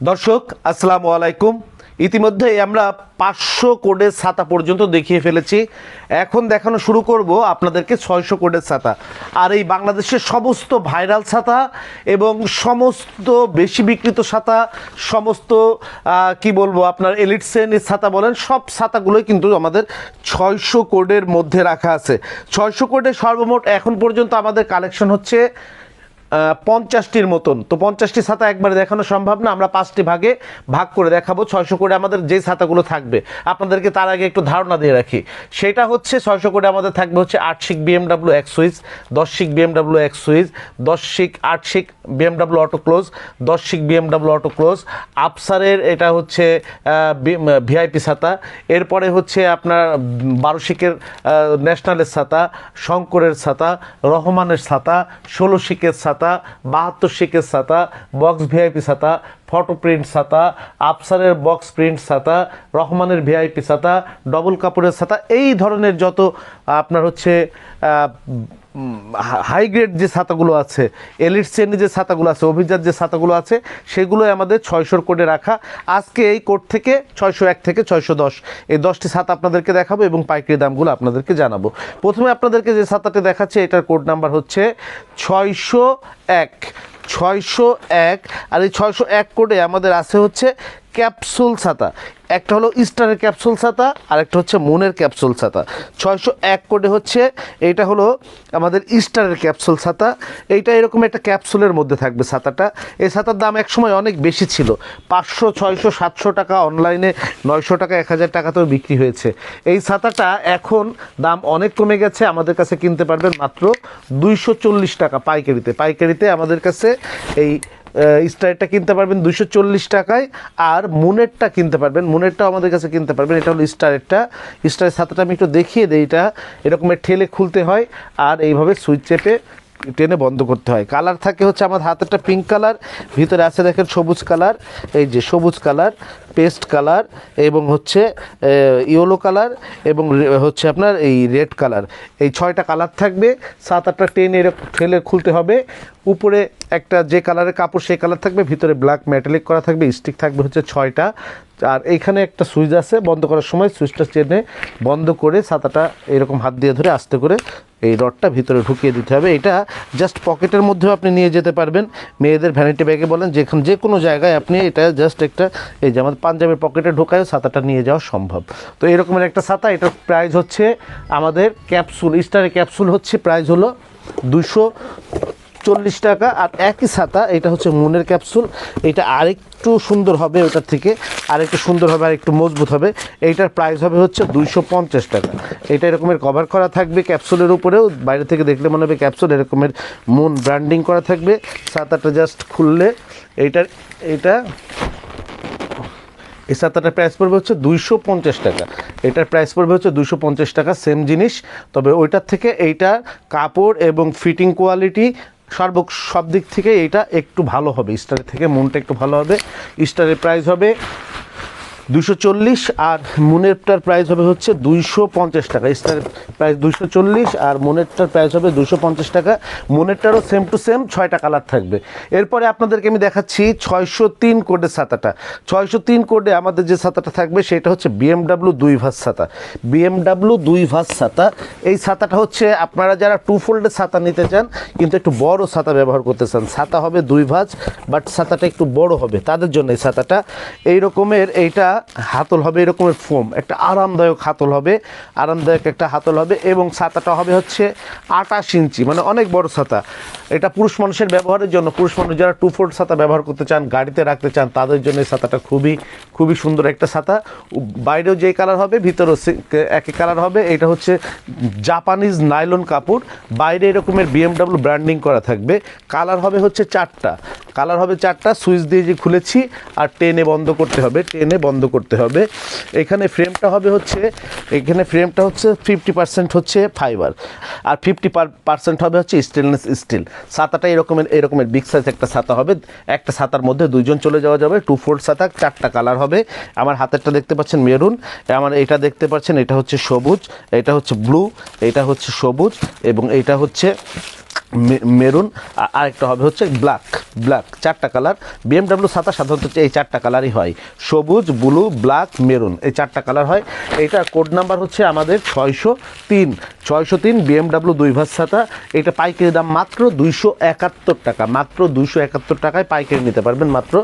দর্শক, আসসালামু আলাইকুম। ইতিমধ্যে আমরা পাঁচশো কোডের ছাতা পর্যন্ত দেখিয়ে ফেলেছি। এখন দেখানো শুরু করব আপনাদেরকে ছয়শো কোডের ছাতা। আর এই বাংলাদেশের সমস্ত ভাইরাল ছাতা এবং সমস্ত বেশি বিক্রিত ছাতা, সমস্ত কি বলব আপনার, এলিট শ্রেণির ছাতা বলেন, সব ছাতাগুলোই কিন্তু আমাদের ছয়শো কোডের মধ্যে রাখা আছে। ছয়শো কোডের সর্বমোট এখন পর্যন্ত আমাদের কালেকশন হচ্ছে পঞ্চাশটির মতন। তো পঞ্চাশটি ছাতা একবারে দেখানো সম্ভব না, আমরা পাঁচটি ভাগে ভাগ করে দেখাবো। ছয়শো করে আমাদের যে ছাতাগুলো থাকবে, আপনাদেরকে তার আগে একটু ধারণা দিয়ে রাখি। সেটা হচ্ছে ছয়শো করে আমাদের থাকবে হচ্ছে আট শিক বিএমডাব্লিউ এক সুইচ দশ শিক বিএমডাব্লিউ এক সুইচ দশ শিক আট শিক বিএমডাব্লিউ অটো ক্লোজ দশ শিক বিএমডাব্লিউ অটো ক্লোজ। আফসারের এটা হচ্ছে ভিআইপি ছাতা। এরপরে হচ্ছে আপনার বারো শিকের ন্যাশনালের ছাতা, শঙ্করের ছাতা, রহমানের ছাতা ষোলো শিকের ছাতা বাহাত্তর শেখের ছাতা বক্স ভিআইপি ছাতা ফটো প্রিন্ট ছাতা আফসারের বক্স প্রিন্ট ছাতা, রহমানের ভিআইপি ছাতা ডবল কাপড়ের ছাতা, এই ধরনের যত আপনার হচ্ছে হাই গ্রেড যে ছাতাগুলো আছে, এলিট শ্রেণির যে ছাতাগুলো আছে, অভিজাত যে ছাতাগুলো আছে, সেগুলোই আমাদের ছয়শোর কোডে রাখা। আজকে এই কোড থেকে ছয়শো এক থেকে ছয়শো দশ, এই দশটি ছাতা আপনাদেরকে দেখাবো এবং পাইকারি দামগুলো আপনাদেরকে জানাব। প্রথমে আপনাদেরকে যে ছাতাটি দেখাচ্ছে, এটার কোড নাম্বার হচ্ছে ছয়শো এক ছয়শো এক। আর এই ছয়শো এক কোডে আমাদের আছে হচ্ছে ক্যাপসুল ছাতা। একটা হলো ইস্টারের ক্যাপসুল ছাতা আর একটা হচ্ছে মুনের ক্যাপসুল ছাতা। ছয়শো এক কোডে হচ্ছে, এইটা হলো আমাদের ইস্টারের ক্যাপসুল ছাতা। এইটা এরকম একটা ক্যাপসুলের মধ্যে থাকবে ছাতাটা। এই ছাতার দাম একসময় অনেক বেশি ছিল। পাঁচশো, ছয়শো, সাতশো টাকা অনলাইনে, নয়শো টাকা, এক হাজার টাকাতেও বিক্রি হয়েছে। এই ছাতাটা এখন দাম অনেক কমে গেছে, আমাদের কাছে কিনতে পারবেন মাত্র দুইশো চল্লিশ টাকা পাইকারিতে। পাইকারিতে আমাদের কাছে এই স্টারটা কিনতে পারবেন দুশো টাকায়, আর মুনেরটা কিনতে পারবেন মুনেরটাও আমাদের কাছে কিনতে পারবেন, এটা হলো স্টারেরটা স্টারের ছাতাটা আমি একটু দেখিয়ে দিই এটা এরকমের ঠেলে খুলতে হয়, আর এইভাবে সুইচ চেপে টেনে বন্ধ করতে হয়। কালার থাকে হচ্ছে আমার হাতেরটা পিঙ্ক কালার ভিতরে আছে দেখেন সবুজ কালার এই যে সবুজ কালার পেস্ট কালার এবং হচ্ছে ইয়েলো কালার এবং হচ্ছে আপনার এই রেড কালার। এই ছয়টা কালার থাকবে, সাত আটটা টেনে এরকম ঠেলে খুলতে হবে। উপরে একটা যে কালারের কাপড়, সেই কালার থাকবে, ভিতরে ব্ল্যাক মেটালিক করা থাকবে, স্টিক থাকবে হচ্ছে ছয়টা। আর এইখানে একটা সুইচ আছে, বন্ধ করার সময় সুইচটা চেনে বন্ধ করে ছাতাটা এরকম হাত দিয়ে ধরে আস্তে করে এই রডটা ভিতরে ঢুকিয়ে দিতে হবে। এটা জাস্ট পকেটের মধ্যেও আপনি নিয়ে যেতে পারবেন। মেয়েদের ভ্যানিটি ব্যাগে বলেন, যেখানে যে কোনো জায়গায় আপনি এটা জাস্ট একটা এই যে আমাদের পাঞ্জাবের পকেটে ঢোকায় ছাতাটা নিয়ে যাওয়া সম্ভব। তো এরকমের একটা ছাতা, এটার প্রাইস হচ্ছে আমাদের ক্যাপসুল স্টারের ক্যাপসুল হচ্ছে প্রাইস হলো দুশো চল্লিশ টাকা। আর একই ছাতা, এটা হচ্ছে মুনের ক্যাপসুল এটা আরেকটু সুন্দর হবে ওটার থেকে, আরেকটু সুন্দর হবে আর একটু মজবুত হবে। এইটার প্রাইস হবে হচ্ছে দুইশো পঞ্চাশ টাকা। এটা এরকমের কভার করা থাকবে ক্যাপসুলের উপরেও, বাইরে থেকে দেখলে মনে হবে ক্যাপসুল এরকমের মুন ব্র্যান্ডিং করা থাকবে। ছাতাটা জাস্ট খুললে, এইটার, এইটা এই ছাতাটার প্রাইস পড়বে হচ্ছে দুইশো পঞ্চাশ টাকা। এটার প্রাইস পড়বে হচ্ছে দুইশো পঞ্চাশ টাকা সেম জিনিস। তবে ওইটার থেকে এইটা কাপড় এবং ফিটিং কোয়ালিটি সর্ব, সব দিক থেকে এইটা একটু ভালো হবে। স্টারের থেকে মনটা একটু ভালো হবে। স্টারের প্রাইস হবে দুশো চল্লিশ আর মুনেরটার প্রাইস হবে হচ্ছে দুইশো পঞ্চাশ টাকা। স্টার প্রাইস দুইশো চল্লিশ আর মুনেরটার প্রাইস হবে দুশো পঞ্চাশ টাকা। মুনেরটারও সেম টু সেম ছয়টা কালার থাকবে। এরপরে আপনাদেরকে আমি দেখাচ্ছি ছয়শো তিন কোডের ছাতাটা। ছয়শো তিন কোডে আমাদের যে ছাতাটা থাকবে সেটা হচ্ছে বিএমডাব্লিউ দুই ভাস ছাতা। বিএমডাব্লিউ দুই ভাস ছাতা। এই ছাতাটা হচ্ছে আপনারা যারা টু ফোল্ডের ছাতা নিতে চান, কিন্তু একটু বড় ছাতা ব্যবহার করতে চান, ছাতা হবে দুই ভাঁজ বাট ছাতাটা একটু বড় হবে, তাদের জন্য এই ছাতাটা। এই রকমের এইটা হাতল হবে এরকমের ফোম, একটা আরামদায়ক হাতল হবে, আরামদায়ক একটা হাতল হবে এবং ছাতাটা হবে হচ্ছে আটাশ ইঞ্চি মানে অনেক বড় ছাতা। এটা পুরুষ মানুষের ব্যবহারের জন্য, পুরুষ মানুষ যারা টু ফোর ছাতা ব্যবহার করতে চান, গাড়িতে রাখতে চান, তাদের জন্য এই ছাতাটা খুবই খুবই সুন্দর একটা ছাতা। বাইরেও যেই কালার হবে, ভিতরেও একই কালার হবে। এটা হচ্ছে জাপানিজ নাইলন কাপড়। বাইরে এরকমের বিএমডাব্লিউ ব্র্যান্ডিং করা থাকবে। কালার হবে হচ্ছে চারটা। কালার হবে চারটা, সুইচ দিয়ে যে খুলেছি, আর টেনে বন্ধ করতে হবে, টেনে বন্ধ করতে হবে। এখানে ফ্রেমটা হবে হচ্ছে, এখানে ফ্রেমটা হচ্ছে ফিফটি পার্সেন্ট হচ্ছে ফাইবার আর ফিফটি পার্সেন্ট হবে হচ্ছে স্টেনলেস স্টিল ছাতাটা এরকমের এরকমের বিগ সাইজ একটা ছাতা হবে, একটা ছাতার মধ্যে দুইজন চলে যাওয়া যাবে টু ফোর ছাতা, চারটা কালার হবে। আমার হাতেরটা দেখতে পাচ্ছেন মেরুন, আমার এটা দেখতে পাচ্ছেন, এটা হচ্ছে সবুজ, এটা হচ্ছে ব্লু এটা হচ্ছে সবুজ, এবং এটা হচ্ছে মেরুন আরেকটা হবে হচ্ছে ব্ল্যাক ব্ল্যাক, চারটা কালার। বিএমডাব্লিউ সাতা সাধারণত এই চারটা কালারই হয়। সবুজ, ব্লু, ব্ল্যাক, মেরুন, এই চারটা কালার হয়। এটা কোড নাম্বার হচ্ছে আমাদের ছয়শো তিন। ছয়শো তিন বিএমডাব্লিউ দুই ভাস ছাতা। এটা পাইকারি দাম মাত্র দুইশো একাত্তর টাকা। মাত্র দুইশো একাত্তর টাকায় পাইকারি নিতে পারবেন মাত্র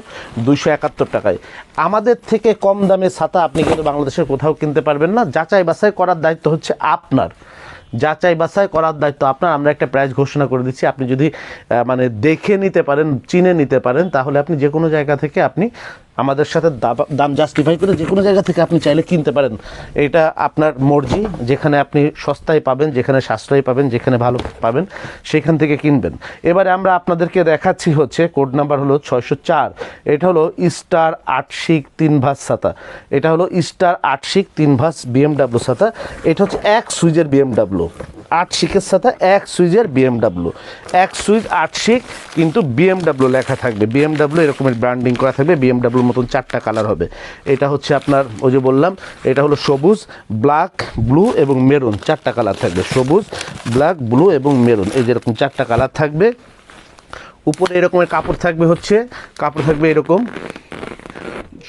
দুইশো একাত্তর টাকায়। আমাদের থেকে কম দামে ছাতা আপনি কিন্তু বাংলাদেশের কোথাও কিনতে পারবেন না। যাচাই বাছাই করার দায়িত্ব হচ্ছে আপনার। যাচাই বাছাই করার দায়িত্ব আপনার। আমরা একটা প্রাইস ঘোষণা করে দিচ্ছি। আপনি যদি মানে দেখে নিতে পারেন, চিনে নিতে পারেন, তাহলে আপনি যে কোনো জায়গা থেকে আপনি আমাদের সাথে দাম জাস্টিফাই করে যে কোনো জায়গা থেকে আপনি চাইলে কিনতে পারেন। এটা আপনার মর্জি, যেখানে আপনি সস্তায় পাবেন, যেখানে সাশ্রয় পাবেন, যেখানে ভালো পাবেন, সেখান থেকে কিনবেন। এবারে আমরা আপনাদেরকে দেখাচ্ছি হচ্ছে কোড নাম্বার হলো ছয়শো চার। এটা হলো স্টার আটশিক তিন ভাস সাতা এটা হলো স্টার আটশিক তিন ভাস বিএমডাব্লিউ সাতা এটা হচ্ছে এক সুইজের বিএমডাব্লিউ। আট শিখের সাথে এক সুইজের বিএমডাব্লিউ এক সুইজ, আট শিখ কিন্তু বিএমডাব্লিউ লেখা থাকবে। বিএমডাব্লিউ এরকমের ব্র্যান্ডিং করা থাকবে। বিএমডাব্লিউর মতন চারটা কালার হবে। এটা হচ্ছে আপনার, ওই যে বললাম, এটা হলো সবুজ ব্ল্যাক ব্লু এবং মেরুন চারটা কালার থাকবে। সবুজ ব্ল্যাক ব্লু এবং মেরুন এই যেরকম চারটা কালার থাকবে। উপরে এরকমের কাপড় থাকবে হচ্ছে, কাপড় থাকবে এরকম।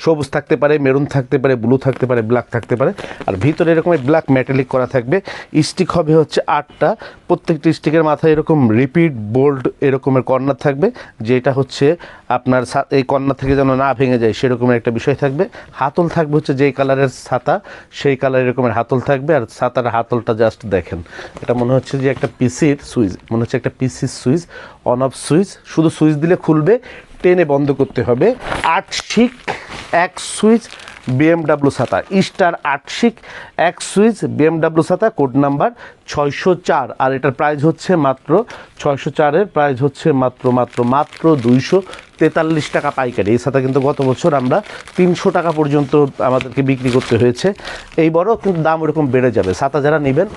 সবুজ থাকতে পারে, মেরুন থাকতে পারে, ব্লু থাকতে পারে, ব্ল্যাক থাকতে পারে। আর ভিতরে এরকম ব্ল্যাক মেটালিক করা থাকবে। স্টিক হবে হচ্ছে আটটা। প্রত্যেকটি স্টিকের মাথায় এরকম রিপিট বোল্ড এরকমের কর্নার থাকবে, যেটা হচ্ছে আপনার এই কর্নার থেকে যেন না ভেঙে যায়, সেরকমের একটা বিষয় থাকবে। হাতল থাকবে হচ্ছে যেই কালারের ছাতা, সেই কালার এরকমের হাতল থাকবে। আর ছাতার হাতলটা জাস্ট দেখেন। এটা মনে হচ্ছে যে একটা পিসির সুইচ, মনে হচ্ছে একটা পিসির সুইচ অন অফ সুইচ। শুধু সুইচ দিলে খুলবে টেনে বন্ধ করতে হবে। আট শিক এক সুইচ, বিএমডাব্লিউ ছাতা স্টার আটশিক এক সুইচ, বিএমডাব্লিউ সাতা, কোড নাম্বার ছয়শো চার। আর এটার প্রাইস হচ্ছে মাত্র ছয়শো চারের প্রাইস হচ্ছে মাত্র মাত্র মাত্র দুইশো তেতাল্লিশ টাকা পাইকারি। এই ছাতা কিন্তু গত বছর আমরা তিনশো টাকা পর্যন্ত আমাদেরকে বিক্রি করতে হয়েছে। এই বড় কিন্তু দাম ওরকম বেড়ে যাবে। সাতা যারা নেবেন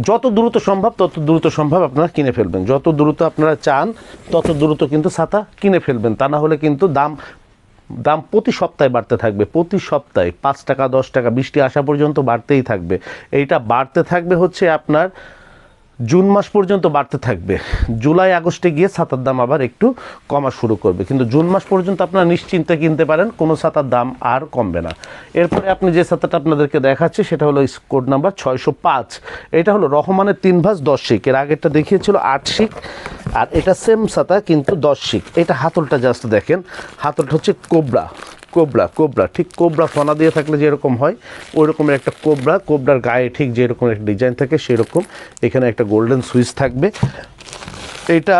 যত দ্রুত সম্ভব, তত দ্রুত সম্ভব আপনারা কিনে ফেলবেন। যত দ্রুত আপনারা চান, তত দ্রুত কিন্তু ছাতা কিনে ফেলবেন। তা না হলে কিন্তু দাম দাম প্রতি সপ্তাহে বাড়তে থাকবে। প্রতি সপ্তাহে পাঁচ টাকা, দশ টাকা, বৃষ্টি আসা পর্যন্ত বাড়তেই থাকবে। এইটা বাড়তে থাকবে হচ্ছে আপনার জুন মাস পর্যন্ত বাড়তে থাকবে। জুলাই, আগস্টে গিয়ে ছাতার দাম আবার একটু কমা শুরু করবে। কিন্তু জুন মাস পর্যন্ত আপনারা নিশ্চিন্তে কিনতে পারেন, কোনো ছাতার দাম আর কমবে না। এরপরে আপনি যে ছাতাটা আপনাদেরকে দেখাচ্ছি, সেটা হলো কোড নাম্বার ছয়শো পাঁচ। এটা হলো রহমানের তিন ভাঁজ দশ শিক এর আগেরটা দেখিয়েছিল আট শিক আর এটা সেম ছাতা, কিন্তু দশ শিক এটা হাতলটা জাস্ট দেখেন। হাতলটা হচ্ছে কোবরা। কোবরা কোবরা, ঠিক কোবরা ফনা দিয়ে থাকলে যেরকম হয় ওই রকমের একটা কোবরা, কোবরার গায়ে ঠিক যেরকম একটা ডিজাইন থাকে, সেরকম। এখানে একটা গোল্ডেন সুইচ থাকবে। এটা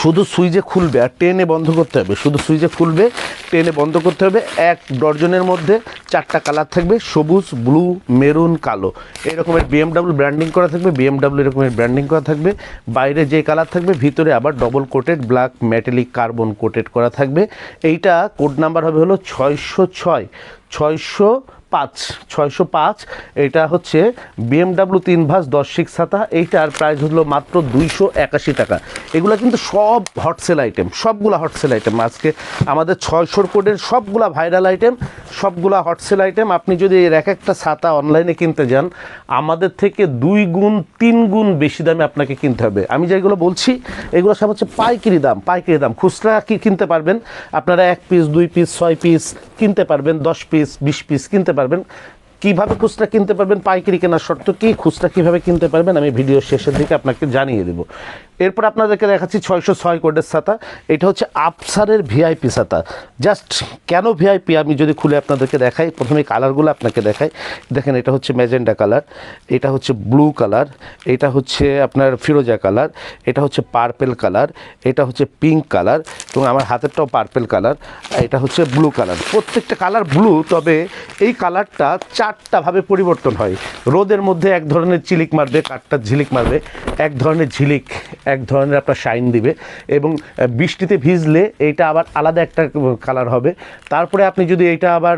শুধু সুইচে খুলবে আর টেনে বন্ধ করতে হবে। শুধু সুইচে খুলবে, টেনে বন্ধ করতে হবে। এক ডর্জনের মধ্যে চারটা কালার থাকবে, সবুজ, ব্লু, মেরুন, কালো। এরকমের বিএমডাব্লিউ ব্র্যান্ডিং করা থাকবে, বিএমডাব্লিউ এরকমের ব্র্যান্ডিং করা থাকবে। বাইরে যে কালার থাকবে, ভিতরে আবার double coated black metallic carbon coated করা থাকবে। এইটা কোড নাম্বার হবে হলো ছয়শো ছয়, ছয়শো পাঁচ, ছয়শো পাঁচ। এটা হচ্ছে বিএমডাব্লিউ তিন ভাস দশ শিক ছাতা। এইটার প্রাইস হলো মাত্র দুইশো একাশি টাকা। এগুলো কিন্তু সব হটসেল আইটেম সবগুলা হটসেল আইটেম আজকে আমাদের ছয়শোর কোডের সবগুলা ভাইরাল আইটেম সবগুলা হটসেল আইটেম আপনি যদি এর এক একটা ছাতা অনলাইনে কিনতে যান, আমাদের থেকে দুই গুণ, তিন গুণ বেশি দামে আপনাকে কিনতে হবে। আমি যেগুলো বলছি, এগুলো সব হচ্ছে পাইকারি দাম পাইকারি দাম। খুচরা কি কিনতে পারবেন? আপনারা এক পিস দুই পিস ছয় পিস কিনতে পারবেন, দশ পিস বিশ পিস কিনতে পারবেন। কীভাবে খুচরা কিনতে পারবেন, পাইকারি কেনার শর্ত কি, খুচরা কীভাবে কিনতে পারবেন, আমি ভিডিও শেষের দিকে আপনাকে জানিয়ে দেবো। এরপর আপনাদেরকে দেখাচ্ছি ছয়শো ছয় কোডের ছাতা। এটা হচ্ছে আফসারের ভিআইপি ছাতা। জাস্ট কেন ভিআইপি? আমি যদি খুলে আপনাদেরকে দেখাই প্রথমে কালারগুলো আপনাকে দেখাই। দেখেন, এটা হচ্ছে ম্যাজেন্ডা কালার, এটা হচ্ছে ব্লু কালার, এটা হচ্ছে আপনার ফিরোজা কালার, এটা হচ্ছে পার্পেল কালার, এটা হচ্ছে পিঙ্ক কালার, এবং আমার হাতেরটাও পার্পেল কালার, এটা হচ্ছে ব্লু কালার। প্রত্যেকটা কালার ব্লু, তবে এই কালারটা চারটাভাবে পরিবর্তন হয়। রোদের মধ্যে এক ধরনের চিলিক মারবে, কাঠটা ঝিলিক মারবে, এক ধরনের ঝিলিক এক ধরনের আপনার শাইন দিবে এবং বৃষ্টিতে ভিজলে এইটা আবার আলাদা একটা কালার হবে। তারপরে আপনি যদি এইটা আবার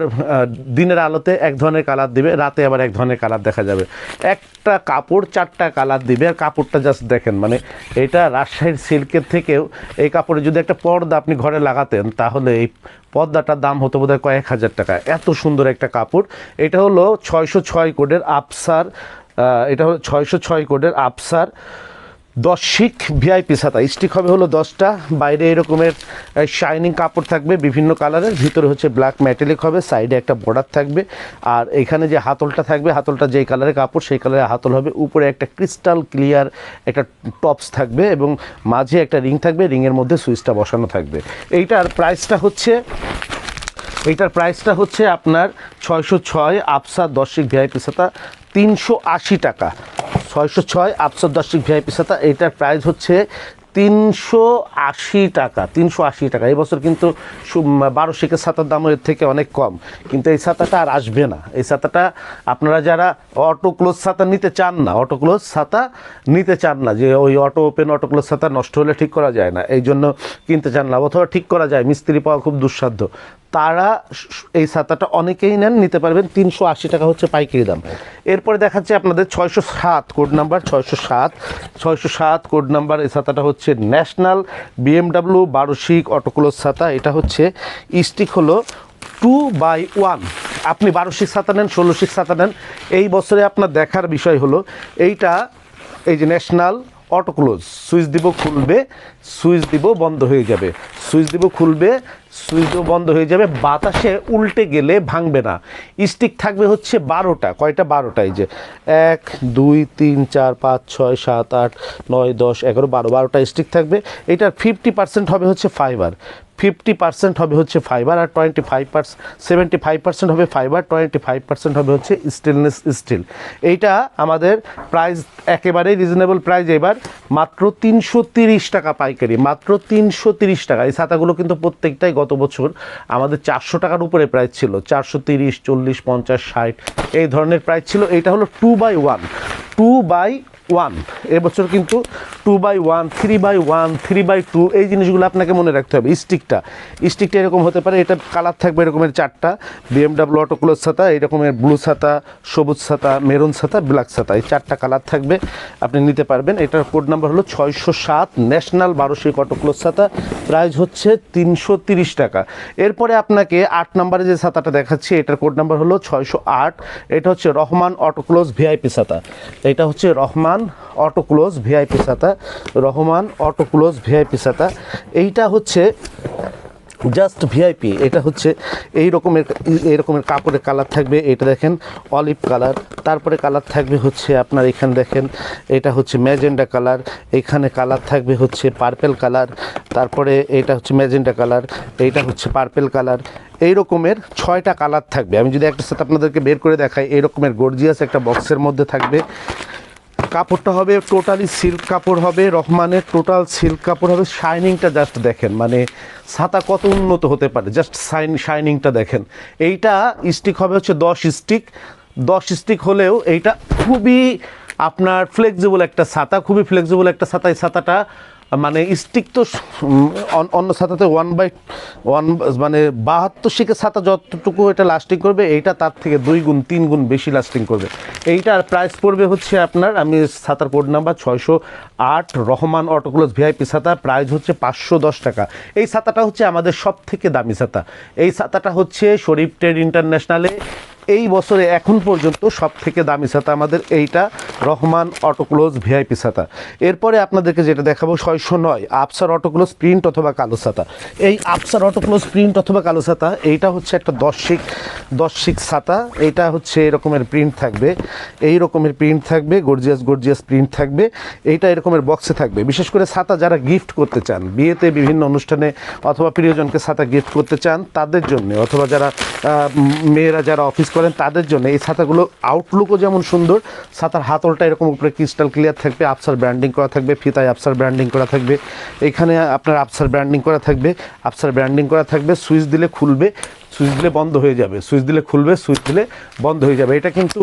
দিনের আলোতে এক ধরনের কালার দিবে, রাতে আবার এক ধরনের কালার দেখা যাবে। একটা কাপড় চারটা কালার দিবে, আর কাপড়টা জাস্ট দেখেন মানে এটা রাজশাহীর সিল্কের থেকেও এই কাপড়ে যদি একটা পর্দা আপনি ঘরে লাগাতেন, তাহলে এই পর্দাটার দাম হতো বোধহয় কয়েক হাজার টাকা। এত সুন্দর একটা কাপড়। এটা হলো ছয়শো ছয় কোডের আফসার এটা হলো ছয়শো ছয় কোডের আফসার। দশ শিক ভিআইপি ছাতা। স্টিক হবে হলো দশটা। বাইরে এরকমের শাইনিং কাপড় থাকবে বিভিন্ন কালারের। ভিতরে হচ্ছে ব্ল্যাক ম্যাটেলিক হবে সাইডে একটা বর্ডার থাকবে। আর এখানে যে হাতলটা থাকবে, হাতলটা যেই কালারের কাপড়, সেই কালারের হাতল হবে। উপরে একটা ক্রিস্টাল ক্লিয়ার একটা টপস থাকবে এবং মাঝে একটা রিং থাকবে রিংয়ের মধ্যে সুইচটা বসানো থাকবে। এইটার প্রাইসটা হচ্ছে, এইটার প্রাইসটা হচ্ছে আপনার ছয়শো ছয় আফসা দশিক ভিআইপি সাতা তিনশো আশি টাকা। ছয়শো ছয় আফসা দশিক ভিআইপি সাতা এইটার প্রাইস হচ্ছে তিনশো আশি টাকা, তিনশো আশি টাকা। এই বছর কিন্তু বারো শিকের ছাতার দাম এর থেকে অনেক কম। কিন্তু এই ছাতাটা আর আসবে না। এই ছাতাটা আপনারা যারা অটো ক্লোজ ছাতা নিতে চান না অটো ক্লোজ ছাতা নিতে চান না, যে ওই অটো ওপেন অটো ক্লোজ ছাতা নষ্ট হলে ঠিক করা যায় না। এই জন্য কিনতে চান না, অথবা ঠিক করা যায়, মিস্ত্রি পাওয়া খুব দুঃসাধ্য। তারা এই ছাতাটা অনেকেই নেন, নিতে পারবেন। তিনশো আশি টাকা হচ্ছে পাইকারি দাম। এরপরে দেখাচ্ছে আপনাদের ছয়শো সাত, কোড নাম্বার ছয়শো সাত। ছয়শো সাত, কোড নাম্বার, এই ছাতাটা হচ্ছে ন্যাশনাল বিএমডাব্লিউ বারোশিক অটোক্লোজ ছাতা। এটা হচ্ছে স্টিক হলো টু বাই ওয়ান। আপনি বারোশিক ছাতা নেন, ষোলোশিক ছাতা নেন। এই বছরে আপনার দেখার বিষয় হলো, এইটা এই যে ন্যাশনাল অটো ক্লোজ সুইচ দিব, খুলবে সুইচ দিব, বন্ধ হয়ে যাবে। সুইচ দিব, খুলবে সুইচ দিব, বন্ধ হয়ে যাবে। বাতাসে উল্টে গেলে ভাঙবে না। স্টিক থাকবে হচ্ছে বারোটা। কয়টা? বারোটাই যে এক, দুই, তিন, চার, পাঁচ, ছয়, সাত, আট, নয়, দশ, এগারো, বারো। বারোটা স্টিক থাকবে। এটার ফিফটি পার্সেন্ট হবে হচ্ছে ফাইবার ফিফটি পার্সেন্ট হবে হচ্ছে ফাইবার আর twenty five percent seventy five percent হবে ফাইবার, টোয়েন্টি ফাইভ পার্সেন্ট হবে হচ্ছে স্টেনলেস স্টিল। এইটা আমাদের প্রাইস একেবারেই রিজনেবল প্রাইস এবার, মাত্র তিনশো তিরিশ টাকা পাইকারি, মাত্র তিনশো তিরিশ টাকা। এই ছাতাগুলো কিন্তু প্রত্যেকটাই গত বছর আমাদের চারশো টাকার উপরে প্রাইস ছিল, চারশো তিরিশ, চল্লিশ, পঞ্চাশ, ষাট, এই ধরনের প্রাইস ছিল। এটা হলো two by one, two by one. এবছর কিন্তু two by one three by one three by two এই জিনিসগুলো আপনাকে মনে রাখতে হবে। স্টিকটা স্টিকটা এরকম হতে পারে, এটা কালার থাকবে এরকমের চারটা। বিএমডাব্লিউ অটোক্লোজ ছাতা এরকমের ব্লু ছাতা, সবুজ ছাতা মেরুন ছাতা ব্ল্যাক ছাতা, এই চারটা কালার থাকবে, আপনি নিতে পারবেন। এটার কোড নাম্বার হলো ছয়শো সাত ন্যাশনাল বারোশিক অটোক্লোজ ছাতা প্রাইস হচ্ছে তিনশো তিরিশ টাকা। এরপরে আপনাকে আট নম্বরে যে ছাতাটা দেখাচ্ছি, এটার কোড নাম্বার হলো ছয়শো আট, এটা হচ্ছে রহমান অটোক্লোজ ভিআইপি ছাতা। এটা হচ্ছে রহমান অটোক্লোজ ভিআইপি ছাতা রহমান অটোক্লোজ ভিআইপি ছাতা এইটা হচ্ছে জাস্ট ভিআইপি, এটা হচ্ছে এই রকমের এই রকমের কাপড়ের কালার থাকবে, এটা দেখেন অলিভ কালার। তারপরে কালার থাকবে হচ্ছে আপনার এখানে দেখেন, এটা হচ্ছে ম্যাজেন্ডা কালার, এখানে কালার থাকবে হচ্ছে পার্পেল কালার, তারপরে এটা হচ্ছে ম্যাজেন্ডা কালার, এইটা হচ্ছে পার্পেল কালার। এই রকমের ছয়টা কালার থাকবে। আমি যদি একটা সাথে আপনাদেরকে বের করে দেখাই, এই রকমের গর্জিয়াস একটা বক্সের মধ্যে থাকবে। কাপড়টা হবে টোটালি সিল্ক কাপড় হবে, রহমানের টোটাল সিল্ক কাপড় হবে। শাইনিংটা জাস্ট দেখেন মানে ছাতা কত উন্নত হতে পারে জাস্ট সাইন শাইনিংটা দেখেন। এইটা স্টিক হবে হচ্ছে দশ স্টিক দশ স্টিক হলেও এইটা খুবই আপনার ফ্লেক্সিবল একটা ছাতা, খুবই ফ্লেক্সিবল একটা ছাতা। এই ছাতাটা মানে স্টিক তো অন্য ছাতাতে ওয়ান বাই ওয়ান মানে বাহাত্তর শিখে ছাতা যতটুকু এটা লাস্টিং করবে, এইটা তার থেকে দুই গুণ, তিন গুণ বেশি লাস্টিং করবে। এইটার প্রাইস পড়বে হচ্ছে আপনার, আমি ছাতার কোড নাম্বার ছয়শো আট, রহমান অটোক্লোজ ভিআইপি ছাতা প্রাইস হচ্ছে পাঁচশো দশ টাকা। এই ছাতাটা হচ্ছে আমাদের সব থেকে দামি ছাতা। এই ছাতাটা হচ্ছে শরীফ ট্রেড ইন্টারন্যাশনালে এই বছরে এখন পর্যন্ত সব থেকে দামি ছাতা আমাদের এইটা। রহমান অটোক্লোজ ভিআইপি ছাতা। এরপরে আপনাদেরকে যেটা দেখাবো, ছয়শো নয় আফসার অটোক্লোজ প্রিন্ট অথবা কালো ছাতা। এই আফসার অটোক্লোজ প্রিন্ট অথবা কালো ছাতা, এইটা হচ্ছে একটা দশিক দশিক ছাতা। এইটা হচ্ছে এরকমের প্রিন্ট থাকবে। এই রকমের প্রিন্ট থাকবে, গর্জিয়াস গর্জিয়াস প্রিন্ট থাকবে। এইটা এরকমের বক্সে থাকবে। বিশেষ করে ছাতা যারা গিফট করতে চান, বিয়েতে বিভিন্ন অনুষ্ঠানে অথবা প্রিয়জনকে ছাতা গিফট করতে চান, তাদের জন্য অথবা যারা মেয়েরা যারা অফিস করেন, তাদের জন্য এই ছাতাগুলো আউটলুকও যেমন সুন্দর, ছাতার হাতলটা এরকম উপরে ক্রিস্টাল ক্লিয়ার থাকবে আফসার ব্র্যান্ডিং করা থাকবে, ফিতায় আফসার ব্র্যান্ডিং করা থাকবে, এখানে আপনার আফসার ব্র্যান্ডিং করা থাকবে আফসার ব্র্যান্ডিং করা থাকবে সুইচ দিলে খুলবে সুইচ দিলে বন্ধ হয়ে যাবে সুইচ দিলে খুলবে সুইচ দিলে বন্ধ হয়ে যাবে, এটা কিন্তু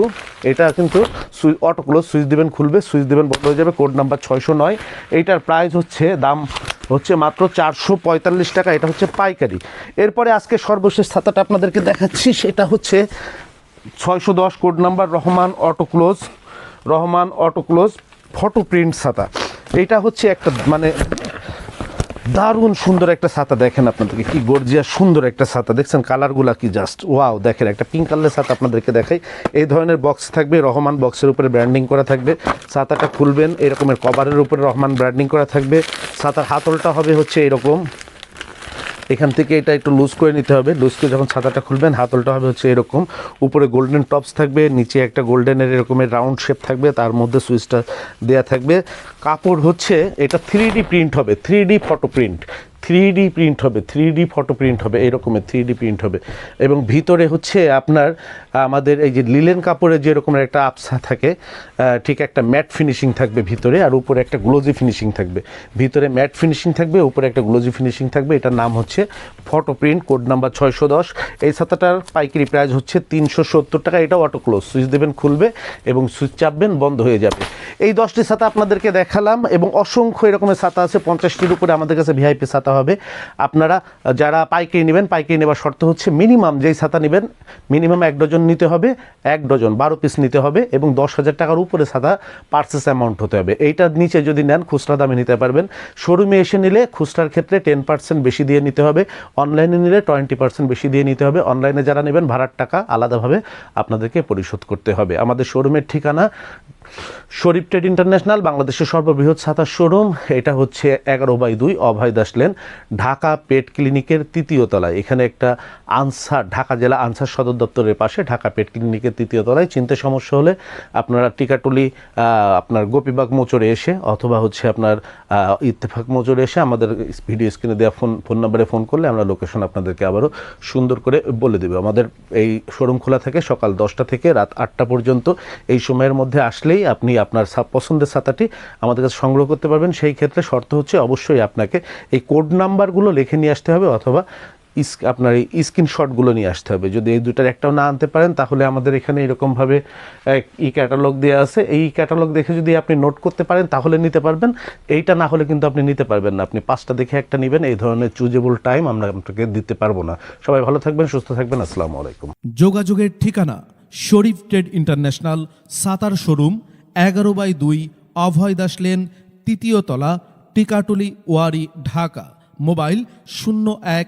এটা কিন্তু সুইচ অটো ক্লোজ সুইচ দিবেন খুলবে সুইচ দিবেন বন্ধ হয়ে যাবে কোড নাম্বার ছয়শো নয়, এইটার প্রাইস হচ্ছে, দাম হচ্ছে মাত্র চারশো পঁয়তাল্লিশ টাকা, এটা হচ্ছে পাইকারি। এরপরে আজকে সর্বশেষ ছাতাটা আপনাদেরকে দেখাচ্ছি, সেটা হচ্ছে ছয়শো দশ code number Rahman auto close Rahman auto close photo print ছাতা। এটা হচ্ছে একটা মানে দারুণ সুন্দর একটা ছাতা দেখেন আপনাদেরকে, কি গর্জিয়া সুন্দর একটা ছাতা। দেখছেন কালারগুলা কি জাস্ট, ওয়াও, দেখেন একটা পিঙ্ক কালারের ছাতা আপনাদেরকে দেখাই। এই ধরনের বক্স থাকবে, রহমান বক্সের উপরে ব্র্যান্ডিং করা থাকবে। ছাতাটা খুলবেন, এরকমের কভারের উপরে রহমান ব্র্যান্ডিং করা থাকবে। ছাতার হাতলটা হবে হচ্ছে এরকম। এখান থেকে এটা একটু লুজ করে নিতে হবে। লুজ করে যখন ছাতাটা খুলবেন, হাতলটা হবে হচ্ছে এরকম। উপরে গোল্ডেন টপস থাকবে, নিচে একটা গোল্ডেনের এরকমের রাউন্ড শেপ থাকবে, তার মধ্যে সুইচটা দেয়া থাকবে। কাপড় হচ্ছে, এটা থ্রি প্রিন্ট হবে three photo print three D print হবে থ্রি ডি ফটো প্রিন্ট হবে এরকমের থ্রি ডি প্রিন্ট হবে। এবং ভিতরে হচ্ছে আপনার, আমাদের এই যে লিলেন কাপড়ের যেরকম একটা আপসা থাকে ঠিক একটা ম্যাট ফিনিশিং থাকবে ভিতরে আর উপরে একটা গ্লোজি ফিনিশিং থাকবে। ভিতরে ম্যাট ফিনিশিং থাকবে, উপরে একটা গ্লোজি ফিনিশিং থাকবে, এটার নাম হচ্ছে ফটো প্রিন্ট, কোড নাম্বার ছয়শো দশ। এই ছাতাটার পাইকারি প্রাইস হচ্ছে তিনশো সত্তর টাকা, এটা অটো ক্লোজ, সুইচ দেবেন খুলবে এবং সুইচ চাপবেন, বন্ধ হয়ে যাবে। এই দশটি ছাতা আপনাদেরকে দেখালাম এবং অসংখ্য এরকমের ছাতা আছে, পঞ্চাশটির উপরে আমাদের কাছে ভিআইপি ছাতা হবে। আপনারা যারা পাইকারি নেবেন, পাইকারি নেবার শর্ত হচ্ছে মিনিমাম যেই ছাতা নেবেন, মিনিমাম এক ডজন নিতে হবে, এক ডজন, বারো পিস নিতে হবে এবং দশ হাজার টাকার উপরে ছাতা পার্সেস অ্যামাউন্ট হতে হবে। এইটার নিচে যদি নেন, খুচরা দামে নিতে পারবেন। শোরুমে এসে নিলে খুচরার ক্ষেত্রে টেন পার্সেন্ট বেশি দিয়ে নিতে হবে। অনলাইনে নিলে টোয়েন্টি পার্সেন্ট বেশি দিয়ে নিতে হবে। অনলাইনে যারা নেবেন, ভাড়ার টাকা আলাদাভাবে আপনাদেরকে পরিশোধ করতে হবে। আমাদের শোরুমের ঠিকানা শরীফ ট্রেড ইন্টারন্যাশনাল, বাংলাদেশের সর্ববৃহৎ ছাতার শোরুম। এটা হচ্ছে এগারো বাই দুই, অভয় দাস লেন, ঢাকা পেট ক্লিনিকের তৃতীয় তলায়। এখানে একটা আনসার, ঢাকা জেলা আনসার সদর দপ্তরের পাশে ঢাকা পেট ক্লিনিকের তৃতীয় তলায়। চিনতে সমস্যা হলে আপনারা টিকাটুলি আপনার গোপীবাগ মোচরে এসে অথবা হচ্ছে আপনার ইত্তেফাক মোচরে এসে আমাদের ভিডিও স্ক্রিনে দেওয়া ফোন ফোন নাম্বারে ফোন করলে আমরা লোকেশন আপনাদেরকে আবারও সুন্দর করে বলে দেবে। আমাদের এই শোরুম খোলা থাকে সকাল দশটা থেকে রাত আটটা পর্যন্ত। এই সময়ের মধ্যে আসলেই আপনি আপনার পছন্দের ছাতাটি আমাদের কাছে সংগ্রহ করতে পারবেন। সেই ক্ষেত্রে শর্ত হচ্ছে অবশ্যই আপনাকে এই কোড নাম্বারগুলো লিখে নিয়ে আসতে হবে অথবা আপনার এই স্ক্রিনশটগুলো নিয়ে আসতে হবে। যদি এই দুটার একটাও না আনতে পারেন, তাহলে আমাদের এখানে এরকমভাবে ই ক্যাটালগ দেওয়া আছে। এই ক্যাটালগ দেখে যদি আপনি নোট করতে পারেন, তাহলে নিতে পারবেন। এইটা না হলে কিন্তু আপনি নিতে পারবেন না। আপনি পাঁচটা দেখে একটা নেবেন, এই ধরনের চুজেবল টাইম আমরা আপনাকে দিতে পারব না। সবাই ভালো থাকবেন, সুস্থ থাকবেন। আসসালামু আলাইকুম। যোগাযোগের ঠিকানা শরীফ ট্রেড ইন্টারন্যাশনাল, সাতার শোরুম, এগারো বাই দুই, অভয় দাস লেন, তৃতীয় তলা, টিকাটুলি, ওয়ারি, ঢাকা। মোবাইল শূন্য এক